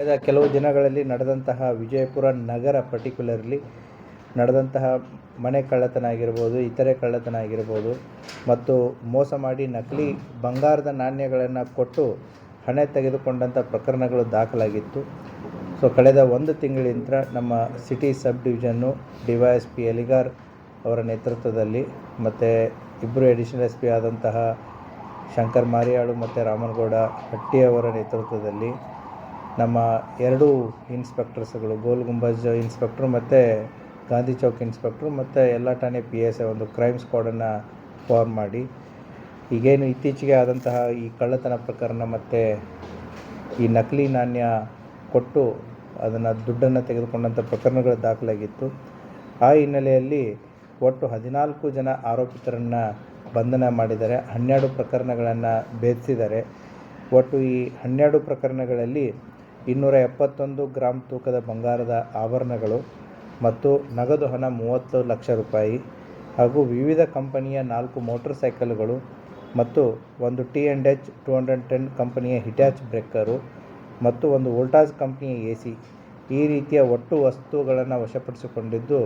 ಕಳೆದ ಕೆಲವು ದಿನಗಳಲ್ಲಿ ನಡೆದಂತಹ ವಿಜಯಪುರ ನಗರ ಪರ್ಟಿಕ್ಯುಲರ್ಲಿ ನಡೆದಂತಹ ಮನೆ ಕಳ್ಳತನ ಆಗಿರ್ಬೋದು, ಇತರೆ ಕಳ್ಳತನ ಆಗಿರ್ಬೋದು ಮತ್ತು ಮೋಸ ಮಾಡಿ ನಕಲಿ ಬಂಗಾರದ ನಾಣ್ಯಗಳನ್ನು ಕೊಟ್ಟು ಹಣ ತೆಗೆದುಕೊಂಡಂಥ ಪ್ರಕರಣಗಳು ದಾಖಲಾಗಿತ್ತು. ಸೊ ಕಳೆದ ಒಂದು ತಿಂಗಳಿಂದ ನಮ್ಮ city sub division D Y S P Eligar ಅವರ ನೇತೃತ್ವದಲ್ಲಿ ಮತ್ತು ಇಬ್ಬರು ಎಡಿಷನಲ್ ಎಸ್ ಪಿ ಆದಂತಹ ಶಂಕರ್ ಮಾರಿಯಾಳು ಮತ್ತು ರಾಮನಗೌಡ ಹಟ್ಟಿಯವರ ನೇತೃತ್ವದಲ್ಲಿ ನಮ್ಮ ಎರಡೂ ಇನ್ಸ್ಪೆಕ್ಟರ್ಸ್ಗಳು, ಗೋಲ್ ಗುಂಬಜ್ ಇನ್ಸ್ಪೆಕ್ಟ್ರು ಮತ್ತು ಗಾಂಧಿ ಚೌಕ್ ಇನ್ಸ್ಪೆಕ್ಟ್ರು ಮತ್ತು ಎಲ್ಲ ಠಾಣೆ ಪಿ ಎಸ್ ಐ ಒಂದು ಕ್ರೈಮ್ ಸ್ಕ್ವಾಡನ್ನು ಫಾರ್ಮ್ ಮಾಡಿ. ಈಗೇನು ಇತ್ತೀಚೆಗೆ ಆದಂತಹ ಈ ಕಳ್ಳತನ ಪ್ರಕರಣ ಮತ್ತು ಈ ನಕಲಿ ನಾಣ್ಯ ಕೊಟ್ಟು ಅದನ್ನು ದುಡ್ಡನ್ನು ತೆಗೆದುಕೊಂಡಂಥ ಪ್ರಕರಣಗಳು ದಾಖಲಾಗಿತ್ತು. ಆ ಹಿನ್ನೆಲೆಯಲ್ಲಿ ಒಟ್ಟು ಹದಿನಾಲ್ಕು ಜನ ಆರೋಪಿತರನ್ನು ಬಂಧನ ಮಾಡಿದ್ದಾರೆ. ಹನ್ನೆರಡು ಪ್ರಕರಣಗಳನ್ನು ಭೇದಿಸಿದ್ದಾರೆ. ಒಟ್ಟು ಈ ಹನ್ನೆರಡು ಪ್ರಕರಣಗಳಲ್ಲಿ ಇನ್ನೂರ ಎಪ್ಪತ್ತೊಂದು ಗ್ರಾಂ ತೂಕದ ಬಂಗಾರದ ಆಭರಣಗಳು ಮತ್ತು ನಗದು ಹಣ ಮೂವತ್ತು ಲಕ್ಷ ರೂಪಾಯಿ ಹಾಗೂ ವಿವಿಧ ಕಂಪನಿಯ ನಾಲ್ಕು ಮೋಟರ್ ಸೈಕಲ್ಗಳು ಮತ್ತು ಒಂದು T and H two hundred ten ಕಂಪನಿಯ ಹಿಟ್ಯಾಚ್ ಬ್ರೇಕರು ಮತ್ತು ಒಂದು ವೋಲ್ಟಾಜ್ ಕಂಪ್ನಿಯ ಎ ಸಿ ಈ ರೀತಿಯ ಒಟ್ಟು ವಸ್ತುಗಳನ್ನು ವಶಪಡಿಸಿಕೊಂಡಿದ್ದು,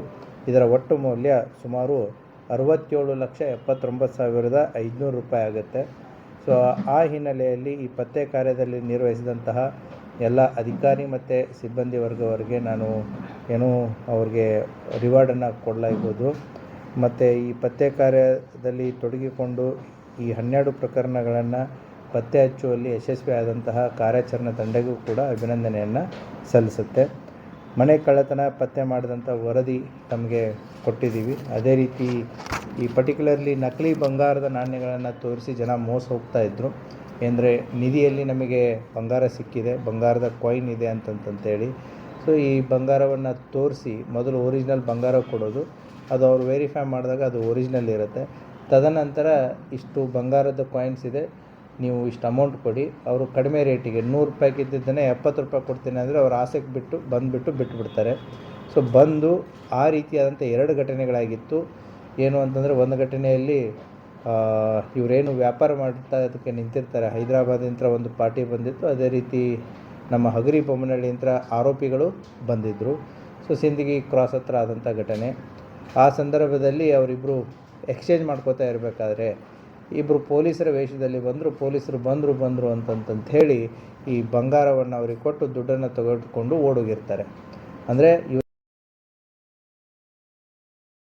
ಇದರ ಒಟ್ಟು ಮೌಲ್ಯ ಸುಮಾರು ಅರವತ್ತೇಳು ಲಕ್ಷ ಎಪ್ಪತ್ತೊಂಬತ್ತು ಸಾವಿರದ ಐದುನೂರು ರೂಪಾಯಿ ಆಗುತ್ತೆ. ಸೊ ಆ ಹಿನ್ನೆಲೆಯಲ್ಲಿ ಈ ಪತ್ತೆ ಕಾರ್ಯದಲ್ಲಿ ನಿರ್ವಹಿಸಿದಂತಹ ಎಲ್ಲ ಅಧಿಕಾರಿ ಮತ್ತು ಸಿಬ್ಬಂದಿ ವರ್ಗವರಿಗೆ ನಾನು ಏನೋ ಅವ್ರಿಗೆ ರಿವಾರ್ಡನ್ನು ಕೊಡಲಾಗ್ಬೋದು. ಮತ್ತು ಈ ಪತ್ತೆ ಕಾರ್ಯದಲ್ಲಿ ತೊಡಗಿಕೊಂಡು ಈ ಹನ್ನೆರಡು ಪ್ರಕರಣಗಳನ್ನು ಪತ್ತೆ ಹಚ್ಚುವಲ್ಲಿ ಯಶಸ್ವಿ ಆದಂತಹ ಕಾರ್ಯಾಚರಣೆ ತಂಡಗೂ ಕೂಡ ಅಭಿನಂದನೆಯನ್ನು ಸಲ್ಲಿಸುತ್ತೆ. ಮನೆ ಕಳ್ಳತನ, ಪತ್ತೆ ಮಾಡಿದಂಥ ವರದಿ ತಮಗೆ ಕೊಟ್ಟಿದ್ದೀವಿ. ಅದೇ ರೀತಿ ಈ ಪರ್ಟಿಕ್ಯುಲರ್ಲಿ ನಕಲಿ ಬಂಗಾರದ ನಾಣ್ಯಗಳನ್ನು ತೋರಿಸಿ ಜನ ಮೋಸ ಹೋಗ್ತಾ ಅಂದರೆ ನಿಧಿಯಲ್ಲಿ ನಮಗೆ ಬಂಗಾರ ಸಿಕ್ಕಿದೆ, ಬಂಗಾರದ ಕಾಯಿನ್ ಇದೆ ಅಂತಂತಂತೇಳಿ. ಸೊ ಈ ಬಂಗಾರವನ್ನು ತೋರಿಸಿ, ಮೊದಲು ಒರಿಜಿನಲ್ ಬಂಗಾರ ಕೊಡೋದು. ಅದು ಅವ್ರು ವೆರಿಫೈ ಮಾಡಿದಾಗ ಅದು ಒರಿಜಿನಲ್ ಇರುತ್ತೆ. ತದನಂತರ ಇಷ್ಟು ಬಂಗಾರದ ಕಾಯಿನ್ಸ್ ಇದೆ, ನೀವು ಇಷ್ಟು ಅಮೌಂಟ್ ಕೊಡಿ. ಅವರು ಕಡಿಮೆ ರೇಟಿಗೆ ನೂರು ರೂಪಾಯಿಗೆ ಇದ್ದಿದ್ದನ್ನೇ ಎಪ್ಪತ್ತು ರೂಪಾಯಿ ಕೊಡ್ತೀನಿ ಅಂದರೆ ಅವ್ರು ಆಸೆಗೆ ಬಿಟ್ಟು, ಬಂದುಬಿಟ್ಟು ಬಿಟ್ಬಿಡ್ತಾರೆ. ಸೊ ಬಂದು ಆ ರೀತಿಯಾದಂಥ ಎರಡು ಘಟನೆಗಳಾಗಿತ್ತು. ಏನು ಅಂತಂದರೆ, ಒಂದು ಘಟನೆಯಲ್ಲಿ ಇವರೇನು ವ್ಯಾಪಾರ ಮಾಡ್ತಾ ಅದಕ್ಕೆ ನಿಂತಿರ್ತಾರೆ. ಹೈದರಾಬಾದಿಂತ ಒಂದು ಪಾರ್ಟಿ ಬಂದಿತ್ತು. ಅದೇ ರೀತಿ ನಮ್ಮ ಹಗರಿ ಬೊಮ್ಮನಹಳ್ಳಿಯಿಂದ ಆರೋಪಿಗಳು ಬಂದಿದ್ದರು ಸೊ ಸಿಂದಗಿ ಕ್ರಾಸ್ ಹತ್ರ ಆದಂಥ ಘಟನೆ. ಆ ಸಂದರ್ಭದಲ್ಲಿ ಅವರಿಬ್ಬರು ಎಕ್ಸ್ಚೇಂಜ್ ಮಾಡ್ಕೋತಾ ಇರಬೇಕಾದ್ರೆ ಇಬ್ಬರು ಪೊಲೀಸರ ವೇಷದಲ್ಲಿ ಬಂದರು, ಪೊಲೀಸರು ಬಂದರು ಬಂದರು ಅಂತಂತಂತ ಹೇಳಿ ಈ ಬಂಗಾರವನ್ನು ಅವ್ರಿಗೆ ಕೊಟ್ಟು ದುಡ್ಡನ್ನು ತೆಗೆದುಕೊಂಡು ಓಡೋಗಿರ್ತಾರೆ. ಅಂದರೆ